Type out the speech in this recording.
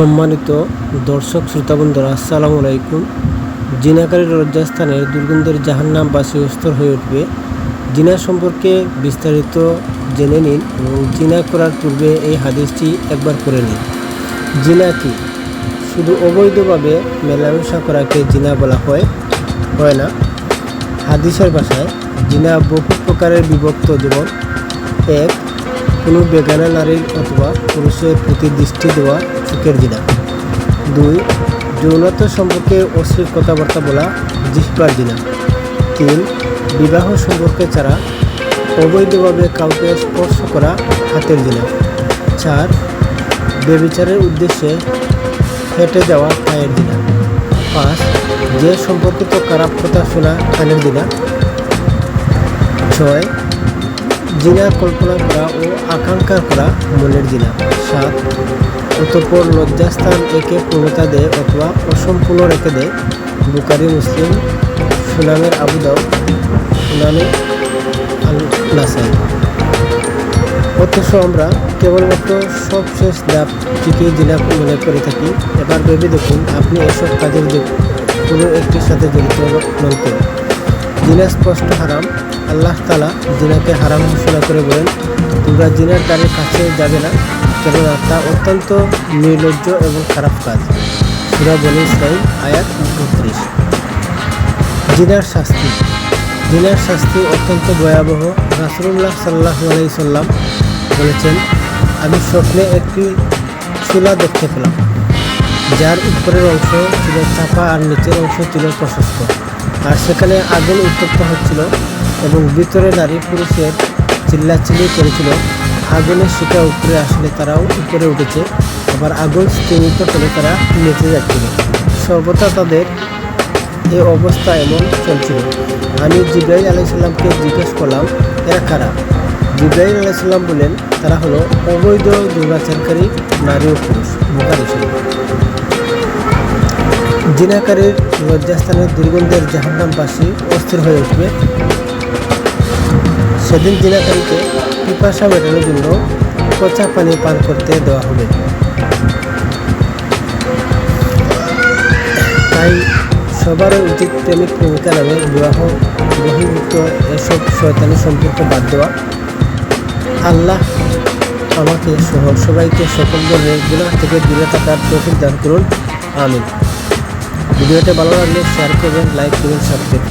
সম্মানিত দর্শক শ্রোতাবন্ধুরা আসসালামু আলাইকুম। জিনাকারীর লজ্জাস্থানের দুর্গন্ধের জাহান্নামবাসী অস্তর হয়ে উঠবে। জিনা সম্পর্কে বিস্তারিত জেনে নিন এবং জিনা করার পূর্বে এই হাদিসটি একবার করে নিন। জিনা কি? শুধু অবৈধভাবে মেলামেশা করাকে জিনা বলা হয়? হয় না। হাদিসের ভাষায়, জিনা বহু প্রকারের বিভক্ত যেমন, এক কোনো বেগানা নারীর অথবা পুরুষের প্রতি দৃষ্টি দেওয়া চোখের জিনা দুই যৌনতা সম্পর্কে অশ্লীল কথাবার্তা বলা জিহ্বার জিনা তিন, বিবাহ সম্পর্কে ছাড়া অবৈধভাবে কাউকে স্পর্শ করা হাতের জিনা চার, বেবিচারের উদ্দেশ্যে হেঁটে যাওয়া পায়ের দিনা পাঁচ, যে সম্পর্কিত খারাপ কথা শোনা কানের দিনা ছয়, জিনা কল্পনা করা আকাঙ্ক্ষা করা মনের জিনা সাত, অতঃপর লজ্জাস্থান একে পূর্ণতা দেয় অথবা অসম্পূর্ণ রেখে দেয় বুকারি মুসলিম, সুনামের আবুদাও সুনামে আল অথচ আমরা কেবলমাত্র সবশেষ ধাপটিকে জিনা মনে করে থাকি। এবার ভেবে দেখুন, আপনি এসব কাজের কোনো একটির সাথে জড়িত নন জিনা স্পষ্ট হারাম, আল্লাহ তালা জিনাকে হারাম ঘোষণা করে বলেন তোমরা জিনার দ্বারের কাছে যাবে না। কেননা তা অত্যন্ত নির্লজ্জ এবং খারাপ কাজ। সুরা বলে ইসরাইল, আয়াত উনত্রিশ। জিনার শাস্তি। জিনার শাস্তি অত্যন্ত ভয়াবহ। রাসুল্লাহ সাল্লাহ আলাইসাল্লাম বলেছেন, আমি স্বপ্নে একটি চুলা দেখতে পেলাম। যার উপরের অংশ ছিল চাপা আর নিচের অংশ ছিল প্রশস্ত। আর সেখানে আগুন উত্তপ্ত হচ্ছিল এবং ভিতরে নারী পুরুষের চিল্লাচিল্লি করেছিল। আগুনের শিকা উপরে আসলে তারাও উপরে উঠেছে। আবার আগুন স্তীমিত হলে তারা নিচে যাচ্ছিল। সর্বদা তাদের এই অবস্থা এমন চলছিল। আমি জিব্রাইল আলাইসাল্লামকে জিজ্ঞেস করলাম, এরা কারা? জিব্রাইল আলাইসাল্লাম বলেন তারা হলো অবৈধ দুর্গাচারকারী নারী ও পুরুষ শরীফ জিনাকারীর লজ্জাস্থানের দুর্গন্ধের জাহান্নামবাসী অস্থির হয়ে উঠবে। সেদিন জিনাকারীকে পিপাসা মেটানোর জন্য পচা পানি পান করতে দেওয়া হবে। তাই সবারই উচিত প্রেমিক প্রেমিকা নামে বিবাহ বহির্ভূত এসব শয়তানি সম্পর্ক বাদ দেওয়া। আল্লাহ আমাকে সহ সবাইকে সকল ধরনের গুণাহ থেকে দূরে থাকার তৌফিক দান করুন। আমিন। ভিডিওটা ভালো লাগলে শেয়ার করবেন লাইক করবেন সাবস্ক্রাইব